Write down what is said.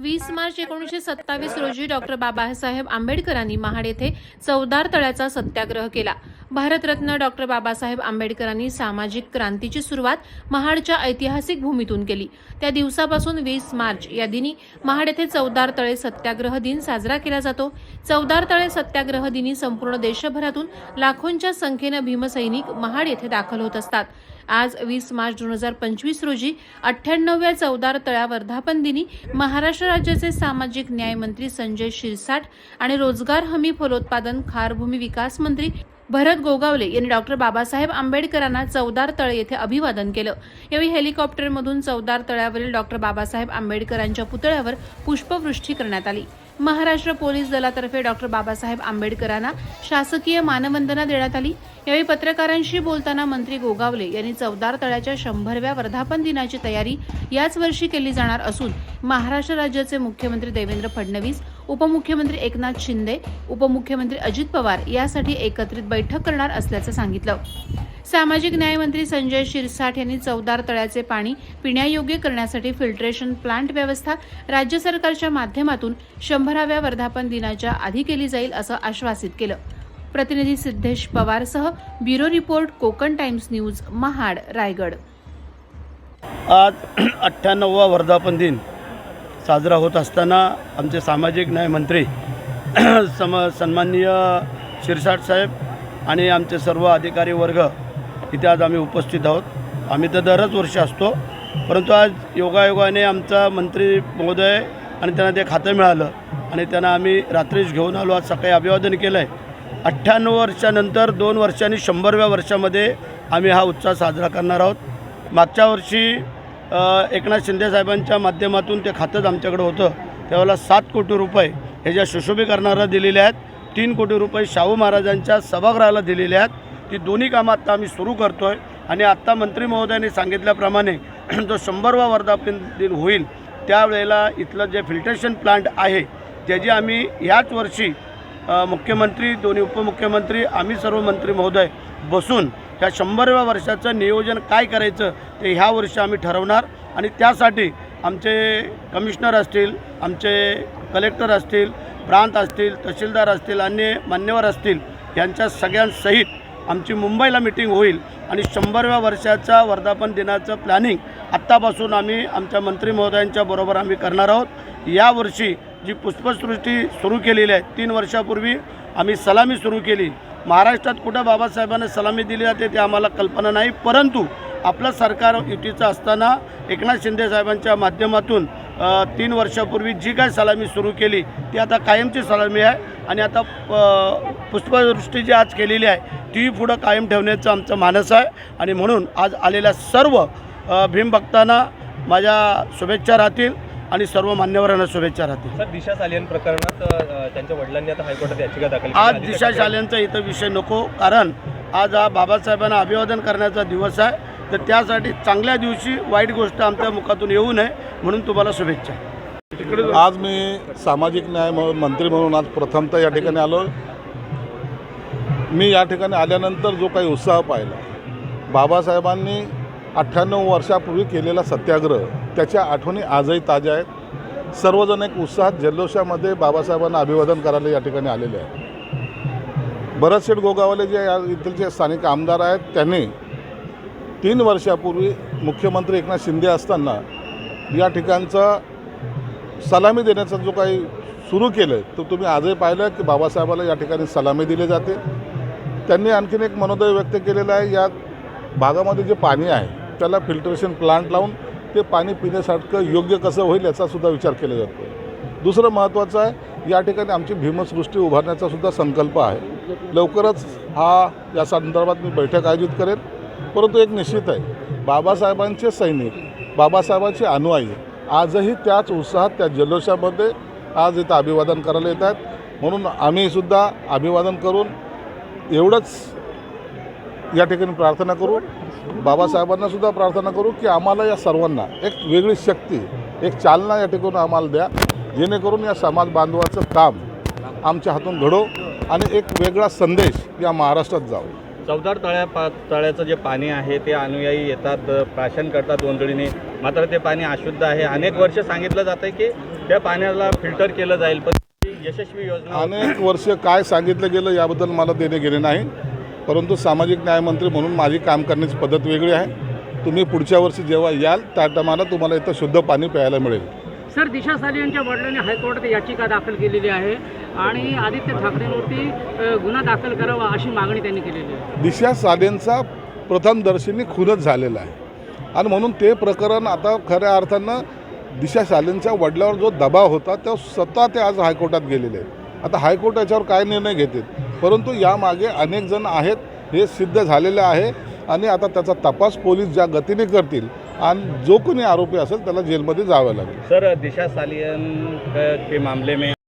वीस मार्च एकोणीसशे सत्तावीस रोजी डॉक्टर बाबासाहेब आंबेडकरांनी महाड येथे चवदार तळ्याचा सत्याग्रह केला. भारतरत्न डॉक्टर बाबासाहेब आंबेडकरांनी सामाजिक क्रांतीची सुरुवात महाडच्या ऐतिहासिक भूमीतून केली. त्या दिवसापासून वीस मार्च या दिनी महाड येथे चौदार तळे सत्याग्रह दिन साजरा केला जातो. चौदार तळे सत्याग्रह दिनी संपूर्ण देशभरातून लाखोंच्या संख्येनं भीमसैनिक महाड येथे दाखल होत असतात. आज वीस मार्च दोन हजार पंचवीस रोजी अठ्ठ्याण्णव्या चौदार तळ्या वर्धापन दिनी महाराष्ट्र राज्याचे सामाजिक न्याय मंत्री संजय शिरसाट आणि रोजगार हमी फलोत्पादन खारभूमी विकास मंत्री भरत गोगावले यांनी डॉक्टर बाबासाहेब आंबेडकरांना चौदार तळे येथे अभिवादन केलं. यावेळी हेलिकॉप्टरमधून चौदार तळ्यावरील डॉक्टर बाबासाहेब आंबेडकरांच्या पुतळ्यावर पुष्पवृष्टी करण्यात आली. महाराष्ट्र पोलीस दलातर्फे डॉक्टर बाबासाहेब आंबेडकरांना शासकीय मानवंदना देण्यात आली. यावेळी पत्रकारांशी बोलताना मंत्री गोगावले यांनी चौदार तळ्याच्या शंभरव्या वर्धापन दिनाची तयारी याच वर्षी केली जाणार असून महाराष्ट्र राज्याचे मुख्यमंत्री देवेंद्र फडणवीस उपमुख्यमंत्री एकनाथ शिंदे उपमुख्यमंत्री अजित पवार यासाठी एकत्रित बैठक करणार असल्याचं सांगितलं. सामाजिक न्यायमंत्री संजय शिरसाठ यांनी चौदार तळ्याचे पाणी पिण्यायोग्य करण्यासाठी फिल्ट्रेशन प्लांट व्यवस्था राज्य सरकारच्या माध्यमातून शंभराव्या वर्धापन दिनाच्या आधी केली जाईल असं आश्वासित केलं. प्रतिनिधी Siddhesh पवारसह bureau report Konkan Times News Mahad Raigad. आज अठ्ठ्याण्णववा वर्धापन दिन. साजरा होत असताना आमचे सामाजिक न्याय मंत्री सम सन्माननीय शिरसाट साहेब आणि आमचे सर्व अधिकारी वर्ग इथे आज आम्ही उपस्थित आहोत. आम्ही तर दरच वर्षी असतो परंतु आज योगायोगाने आमचा मंत्री महोदय आणि त्यांना ते खातं मिळालं आणि त्यांना आम्ही रात्रीच घेऊन आलो. आज सकाळी अभिवादन केलं आहे अठ्ठ्याण्णव वर्षानंतर दोन वर्षांनी शंभरव्या वर्षामध्ये आम्ही हा उत्साह साजरा करणार आहोत. मागच्या वर्षी एकनाथ शिंदेसाहेबांच्या माध्यमातून ते खातंच आमच्याकडं होतं. त्यावेळेला सात कोटी रुपये हे ज्या सुशोभीकरणाला दिलेले आहेत तीन कोटी रुपये शाहू महाराजांच्या सभागृहाला दिलेले आहेत. ती दोन्ही कामं आत्ता आम्ही सुरू करतो आहे आणि आत्ता मंत्री महोदयांनी सांगितल्याप्रमाणे जो शंभरवा वर्धापन दिन होईल त्यावेळेला इथलं जे फिल्ट्रेशन प्लांट आहे त्याची आम्ही ह्याच वर्षी मुख्यमंत्री दोन्ही उपमुख्यमंत्री आम्ही सर्व मंत्री महोदय बसून ह्या शंभरव्या वर्षाचं नियोजन काय करायचं ते ह्या वर्षी आम्ही ठरवणार. आणि त्यासाठी आमचे कमिशनर असतील आमचे कलेक्टर असतील प्रांत असतील तहसीलदार असतील अन्य मान्यवर असतील यांच्या सगळ्यांसहित आमची मुंबईला मिटिंग होईल. आणि शंभरव्या वर्षाचा वर्धापन दिनाचं प्लॅनिंग आत्तापासून आम्ही आमच्या मंत्री महोदयांच्या बरोबर आम्ही करणार आहोत. यावर्षी जी पुष्पसृष्टी सुरू केलेली आहे तीन वर्षापूर्वी आम्ही सलामी सुरू केली. महाराष्ट्रात कुठं बाबासाहेबांना सलामी दिली जाते ते आम्हाला कल्पना नाही. परंतु आपलं सरकार युतीचं असताना एकनाथ शिंदे साहेबांच्या माध्यमातून तीन वर्षापूर्वी जी काय सलामी सुरू केली ती आता कायमची सलामी आहे आणि आता पुष्पवृष्टी जी आज केलेली आहे ती पुढं कायम ठेवण्याचं आमचं मानस आहे. आणि म्हणून आज आलेल्या सर्व भीमभक्तांना माझ्या शुभेच्छा राहतील. आणि सर्व मान्यवरांना शुभेच्छा राहतील. सर दिशा सालियन प्रकरणात अ, त्यांच्या वडिलांनी आता हायकोर्टात याचिका दाखल केली. आज आधी दिशा शालेंचा इथं विषय नको कारण आज हा बाबासाहेबांना अभिवादन करण्याचा दिवस आहे. तर त्यासाठी चांगल्या दिवशी वाईट गोष्ट आमच्या मुखातून येऊ नये म्हणून तुम्हाला शुभेच्छा. आज मी सामाजिक न्याय म- मंत्री म्हणून आज प्रथमतः या ठिकाणी आलो. मी या ठिकाणी आल्यानंतर जो काही उत्साह पाहिला बाबासाहेबांनी अठ्ठ्याण्णव वर्षापूर्वी केलेला सत्याग्रह त्याच्या आठवणी आजही ताज्या आहेत. सर्वजण एक उत्साहात जल्लोषामध्ये बाबासाहेबांना अभिवादन करायला या ठिकाणी आलेले आहेत. भरतशेठ गोगावले जे या जे स्थानिक आमदार आहेत त्यांनी तीन वर्षापूर्वी मुख्यमंत्री एकनाथ शिंदे असताना या ठिकाणचा सलामी देण्याचा जो काही सुरू केलं आहे तो तुम्ही आजही पाहिलं की बाबासाहेबाला या ठिकाणी सलामी दिली जाते. त्यांनी आणखीन एक मनोदय व्यक्त केलेला आहे यात भागामध्ये जे पाणी आहे त्याला फिल्टरेशन प्लांट लावून ते पाणी पिण्यासारखं योग्य कसं होईल याचासुद्धा विचार केला जातो. दुसरं महत्त्वाचं आहे या ठिकाणी आमची भीमसृष्टी उभारण्याचा सुद्धा संकल्प आहे. लवकरच हा या संदर्भात मी बैठक आयोजित करेन. परंतु एक निश्चित आहे बाबासाहेबांचे सैनिक बाबासाहेबांचे अनुयायी आजही त्याच उत्साहात त्या जल्लोषामध्ये आज इथं अभिवादन करायला येत आहेत. म्हणून आम्हीसुद्धा अभिवादन करून एवढंच या ठिकाणी प्रार्थना करू. बाबासाहेबांना सुद्धा प्रार्थना करू की आम्हाला या सर्वांना एक वेगळी शक्ती एक चालना या ठिकाणी आम्हाला द्या. जेणेकरून या समाज बांधवाचं काम आमच्या हातून घडो आणि एक वेगळा संदेश या महाराष्ट्रात जावं. चौदार तळ्या पा तळ्याचं जे पाणी आहे ते अनुयायी येतात प्राशन करतात गोंधळीने. मात्र ते पाणी अशुद्ध आहे. अनेक वर्ष सांगितलं जातं आहे की त्या पाण्याला फिल्टर केलं जाईल पण यशस्वी योजना अनेक वर्ष काय सांगितलं गेलं याबद्दल मला देणे गेले नाही. परंतु सामाजिक न्यायमंत्री म्हणून माझी काम करण्याची पद्धत वेगळी आहे. तुम्ही पुढच्या वर्षी जेव्हा याल त्या टायमाला तुम्हाला इथं शुद्ध पाणी प्यायला मिळेल. सर दिशा साली यांच्या वडिलांनी हायकोर्टात याचिका दाखल केलेली आहे आणि आदित्य ठाकरेंवरती गुन्हा दाखल करावा अशी मागणी त्यांनी केलेली आहे. दिशा सालेंचा प्रथमदर्शनी खूनच झालेला आहे. आणि म्हणून ते प्रकरण आता खऱ्या अर्थानं दिशा सालेंच्या वडिलावर जो दबाव होता तो स्वतः ते आज हायकोर्टात गेलेले आहेत. आता हायकोर्ट याच्यावर काय निर्णय घेतील? परंतु यामागे अनेक जण आहेत हे सिद्ध झालेलं आहे आणि आता त्याचा तपास पोलीस ज्या गतीने करतील आणि जो कोणी आरोपी असेल त्याला जेलमध्ये जावं लागेल. सर दिशा सालियन के मामले में